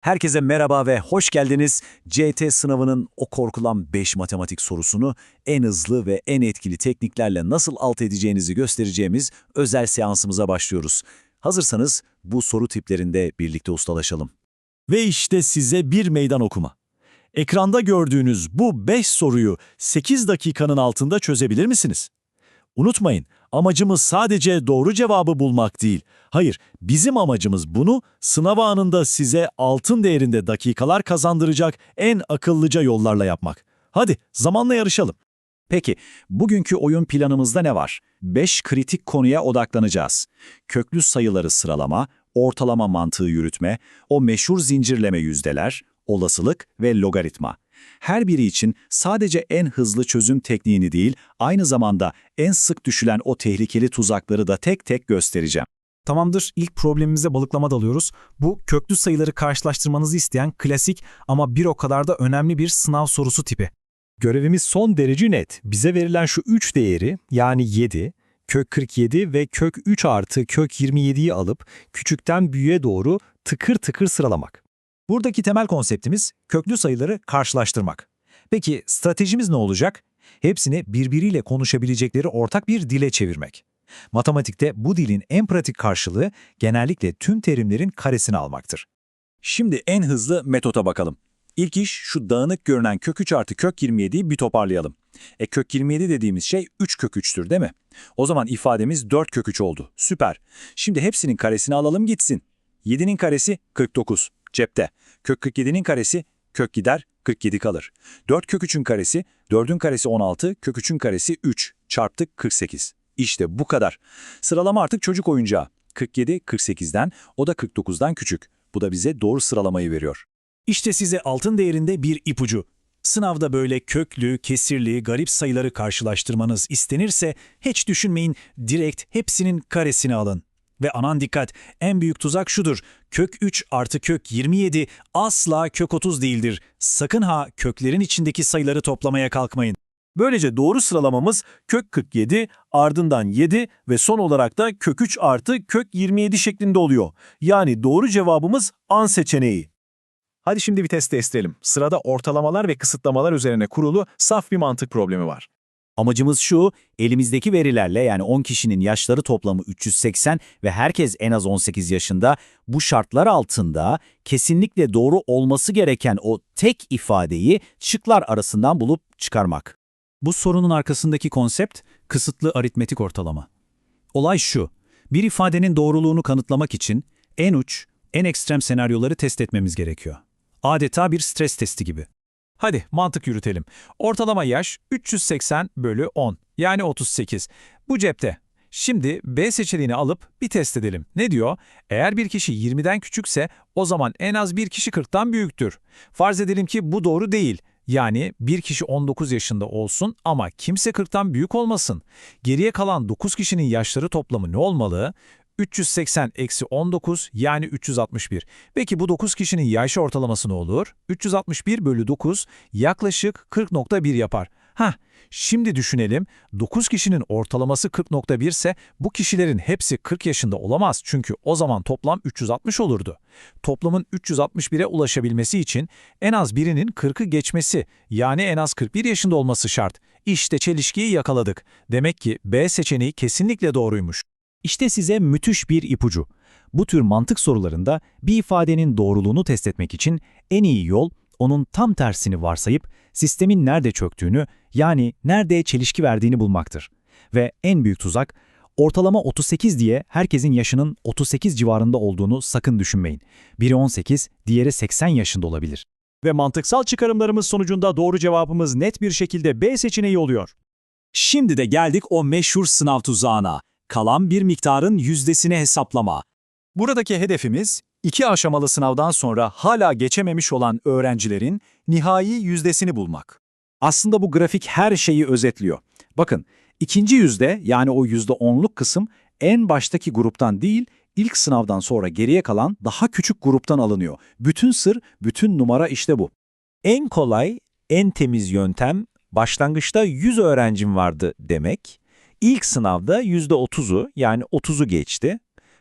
Herkese merhaba ve hoş geldiniz. CT sınavının o korkulan 5 matematik sorusunu en hızlı ve en etkili tekniklerle nasıl alt edeceğinizi göstereceğimiz özel seansımıza başlıyoruz. Hazırsanız bu soru tiplerinde birlikte ustalaşalım. Ve işte size bir meydan okuma. Ekranda gördüğünüz bu 5 soruyu 8 dakikanın altında çözebilir misiniz? Unutmayın, amacımız sadece doğru cevabı bulmak değil. Hayır, bizim amacımız bunu sınav anında size altın değerinde dakikalar kazandıracak en akıllıca yollarla yapmak. Hadi zamanla yarışalım. Peki, bugünkü oyun planımızda ne var? 5 kritik konuya odaklanacağız. Köklü sayıları sıralama, ortalama mantığı yürütme, o meşhur zincirleme yüzdeler, olasılık ve logaritma. Her biri için sadece en hızlı çözüm tekniğini değil, aynı zamanda en sık düşülen o tehlikeli tuzakları da tek tek göstereceğim. Tamamdır, ilk problemimize balıklama dalıyoruz. Bu köklü sayıları karşılaştırmanızı isteyen klasik ama bir o kadar da önemli bir sınav sorusu tipi. Görevimiz son derece net. Bize verilen şu 3 değeri yani 7, kök 47 ve kök 3 artı kök 27'yi alıp küçükten büyüğe doğru tıkır tıkır sıralamak. Buradaki temel konseptimiz köklü sayıları karşılaştırmak. Peki stratejimiz ne olacak? Hepsini birbiriyle konuşabilecekleri ortak bir dile çevirmek. Matematikte bu dilin en pratik karşılığı genellikle tüm terimlerin karesini almaktır. Şimdi en hızlı metota bakalım. İlk iş şu dağınık görünen kök 3 artı kök 27'yi bir toparlayalım. E kök 27 dediğimiz şey 3 kök 3'tür değil mi? O zaman ifademiz 4 kök 3 oldu. Süper. Şimdi hepsinin karesini alalım gitsin. 7'nin karesi 49. Cepte. Kök 47'nin karesi kök gider 47 kalır. 4 kök 3'ün karesi 4'ün karesi 16, kök 3'ün karesi 3 çarptık 48. İşte bu kadar. Sıralama artık çocuk oyuncağı. 47 48'den o da 49'dan küçük. Bu da bize doğru sıralamayı veriyor. İşte size altın değerinde bir ipucu. Sınavda böyle köklü, kesirli, garip sayıları karşılaştırmanız istenirse hiç düşünmeyin, direkt hepsinin karesini alın. Ve anan dikkat, en büyük tuzak şudur. Kök 3 artı kök 27 asla kök 30 değildir. Sakın ha köklerin içindeki sayıları toplamaya kalkmayın. Böylece doğru sıralamamız kök 47, ardından 7 ve son olarak da kök 3 artı kök 27 şeklinde oluyor. Yani doğru cevabımız an seçeneği. Hadi şimdi bir test testelim. Sırada ortalamalar ve kısıtlamalar üzerine kurulu saf bir mantık problemi var. Amacımız şu, elimizdeki verilerle yani 10 kişinin yaşları toplamı 380 ve herkes en az 18 yaşında bu şartlar altında kesinlikle doğru olması gereken o tek ifadeyi şıklar arasından bulup çıkarmak. Bu sorunun arkasındaki konsept kısıtlı aritmetik ortalama. Olay şu, bir ifadenin doğruluğunu kanıtlamak için en uç, en ekstrem senaryoları test etmemiz gerekiyor. Adeta bir stres testi gibi. Hadi mantık yürütelim. Ortalama yaş 380 bölü 10 yani 38. Bu cepte. Şimdi B seçeneğini alıp bir test edelim. Ne diyor? Eğer bir kişi 20'den küçükse o zaman en az bir kişi 40'tan büyüktür. Farz edelim ki bu doğru değil. Yani bir kişi 19 yaşında olsun ama kimse 40'tan büyük olmasın. Geriye kalan 9 kişinin yaşları toplamı ne olmalı? 380 eksi 19 yani 361. Peki bu 9 kişinin yaş ortalaması ne olur? 361 bölü 9 yaklaşık 40.1 yapar. Hah, şimdi düşünelim. 9 kişinin ortalaması 40.1 ise bu kişilerin hepsi 40 yaşında olamaz çünkü o zaman toplam 360 olurdu. Toplamın 361'e ulaşabilmesi için en az birinin 40'ı geçmesi yani en az 41 yaşında olması şart. İşte çelişkiyi yakaladık. Demek ki B seçeneği kesinlikle doğruymuş. İşte size müthiş bir ipucu. Bu tür mantık sorularında bir ifadenin doğruluğunu test etmek için en iyi yol onun tam tersini varsayıp sistemin nerede çöktüğünü yani nerede çelişki verdiğini bulmaktır. Ve en büyük tuzak ortalama 38 diye herkesin yaşının 38 civarında olduğunu sakın düşünmeyin. Biri 18, diğeri 80 yaşında olabilir. Ve mantıksal çıkarımlarımız sonucunda doğru cevabımız net bir şekilde B seçeneği oluyor. Şimdi de geldik o meşhur sınav tuzağına. Kalan bir miktarın yüzdesini hesaplama. Buradaki hedefimiz, iki aşamalı sınavdan sonra hala geçememiş olan öğrencilerin nihai yüzdesini bulmak. Aslında bu grafik her şeyi özetliyor. Bakın, ikinci yüzde yani o yüzde onluk kısım en baştaki gruptan değil, ilk sınavdan sonra geriye kalan daha küçük gruptan alınıyor. Bütün sır, bütün numara işte bu. En kolay, en temiz yöntem başlangıçta 100 öğrencim vardı demek. İlk sınavda %30'u yani 30'u geçti.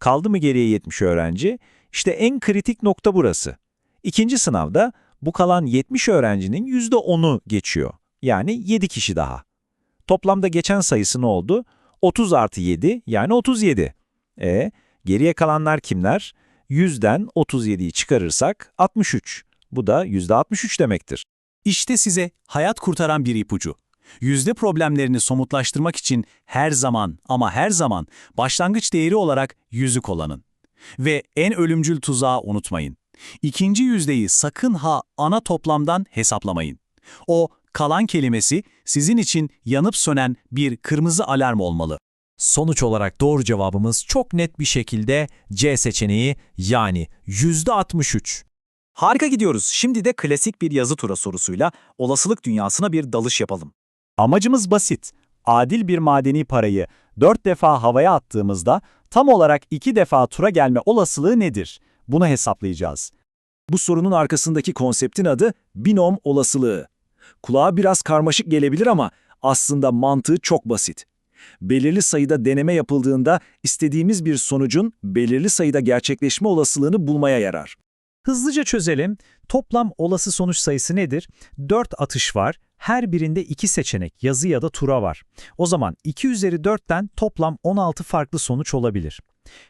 Kaldı mı geriye 70 öğrenci? İşte en kritik nokta burası. İkinci sınavda bu kalan 70 öğrencinin %10'u geçiyor. Yani 7 kişi daha. Toplamda geçen sayısı ne oldu? 30 artı 7 yani 37. E geriye kalanlar kimler? 100'den 37'yi çıkarırsak 63. Bu da %63 demektir. İşte size hayat kurtaran bir ipucu. Yüzde problemlerini somutlaştırmak için her zaman ama her zaman başlangıç değeri olarak yüzü kullanın. Ve en ölümcül tuzağı unutmayın. İkinci yüzdeyi sakın ha ana toplamdan hesaplamayın. O kalan kelimesi sizin için yanıp sönen bir kırmızı alarm olmalı. Sonuç olarak doğru cevabımız çok net bir şekilde C seçeneği yani %63. Harika gidiyoruz. Şimdi de klasik bir yazı tura sorusuyla olasılık dünyasına bir dalış yapalım. Amacımız basit. Adil bir madeni parayı 4 defa havaya attığımızda tam olarak 2 defa tura gelme olasılığı nedir? Bunu hesaplayacağız. Bu sorunun arkasındaki konseptin adı binom olasılığı. Kulağa biraz karmaşık gelebilir ama aslında mantığı çok basit. Belirli sayıda deneme yapıldığında istediğimiz bir sonucun belirli sayıda gerçekleşme olasılığını bulmaya yarar. Hızlıca çözelim. Toplam olası sonuç sayısı nedir? 4 atış var. Her birinde 2 seçenek, yazı ya da tura var. O zaman 2 üzeri 4'ten toplam 16 farklı sonuç olabilir.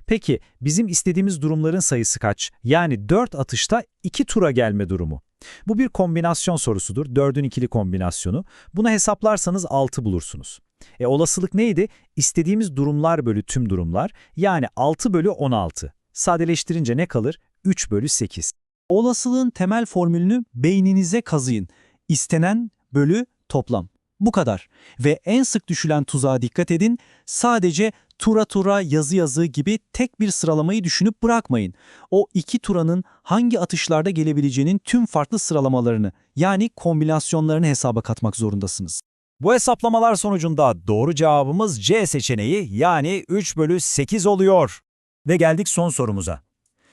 Peki bizim istediğimiz durumların sayısı kaç? Yani 4 atışta 2 tura gelme durumu. Bu bir kombinasyon sorusudur. 4'ün ikili kombinasyonu. Bunu hesaplarsanız 6 bulursunuz. E olasılık neydi? İstediğimiz durumlar bölü tüm durumlar. Yani 6 bölü 16. Sadeleştirince ne kalır? 3 bölü 8. Olasılığın temel formülünü beyninize kazıyın. İstenen bölü toplam. Bu kadar. Ve en sık düşülen tuzağa dikkat edin. Sadece tura tura yazı yazı gibi tek bir sıralamayı düşünüp bırakmayın. O iki turanın hangi atışlarda gelebileceğinin tüm farklı sıralamalarını yani kombinasyonlarını hesaba katmak zorundasınız. Bu hesaplamalar sonucunda doğru cevabımız C seçeneği yani 3 bölü 8 oluyor. Ve geldik son sorumuza.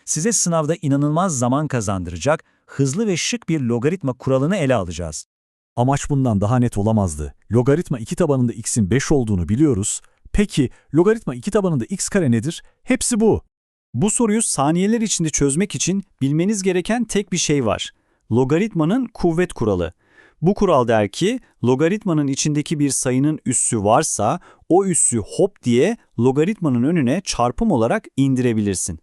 Size sınavda inanılmaz zaman kazandıracak, hızlı ve şık bir logaritma kuralını ele alacağız. Amaç bundan daha net olamazdı. Logaritma 2 tabanında x'in 5 olduğunu biliyoruz. Peki logaritma 2 tabanında x kare nedir? Hepsi bu. Bu soruyu saniyeler içinde çözmek için bilmeniz gereken tek bir şey var. Logaritmanın kuvvet kuralı. Bu kural der ki, logaritmanın içindeki bir sayının üssü varsa, o üssü hop diye logaritmanın önüne çarpım olarak indirebilirsin.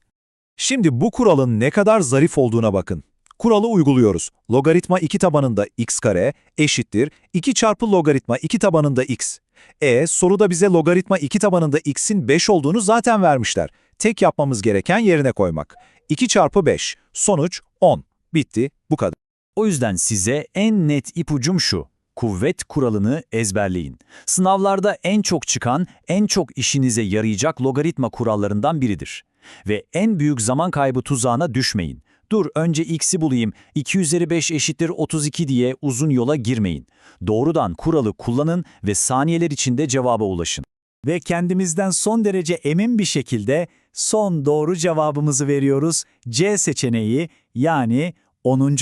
Şimdi bu kuralın ne kadar zarif olduğuna bakın. Kuralı uyguluyoruz. Logaritma 2 tabanında x kare eşittir 2 çarpı logaritma 2 tabanında x. E soruda bize logaritma 2 tabanında x'in 5 olduğunu zaten vermişler. Tek yapmamız gereken yerine koymak. 2 çarpı 5. Sonuç 10. Bitti. Bu kadar. O yüzden size en net ipucum şu. Kuvvet kuralını ezberleyin. Sınavlarda en çok çıkan, en çok işinize yarayacak logaritma kurallarından biridir. Ve en büyük zaman kaybı tuzağına düşmeyin. Dur önce x'i bulayım, 2 üzeri 5 eşittir 32 diye uzun yola girmeyin. Doğrudan kuralı kullanın ve saniyeler içinde cevaba ulaşın. Ve kendimizden son derece emin bir şekilde son doğru cevabımızı veriyoruz. C seçeneği yani 10.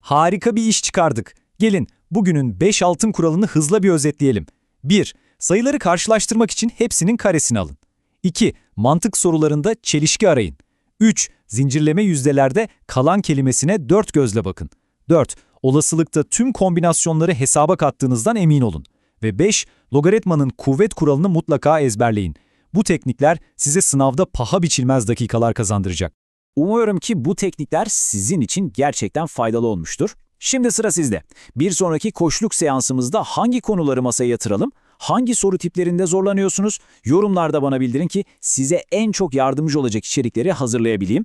Harika bir iş çıkardık. Gelin bugünün 5 altın kuralını hızla bir özetleyelim. 1. Sayıları karşılaştırmak için hepsinin karesini alın. 2. Mantık sorularında çelişki arayın. 3. Zincirleme yüzdelerde kalan kelimesine dört gözle bakın. 4. Olasılıkta tüm kombinasyonları hesaba kattığınızdan emin olun. Ve 5. Logaritmanın kuvvet kuralını mutlaka ezberleyin. Bu teknikler size sınavda paha biçilmez dakikalar kazandıracak. Umuyorum ki bu teknikler sizin için gerçekten faydalı olmuştur. Şimdi sıra sizde. Bir sonraki koşluk seansımızda hangi konuları masaya yatıralım? Hangi soru tiplerinde zorlanıyorsunuz? Yorumlarda bana bildirin ki size en çok yardımcı olacak içerikleri hazırlayabileyim.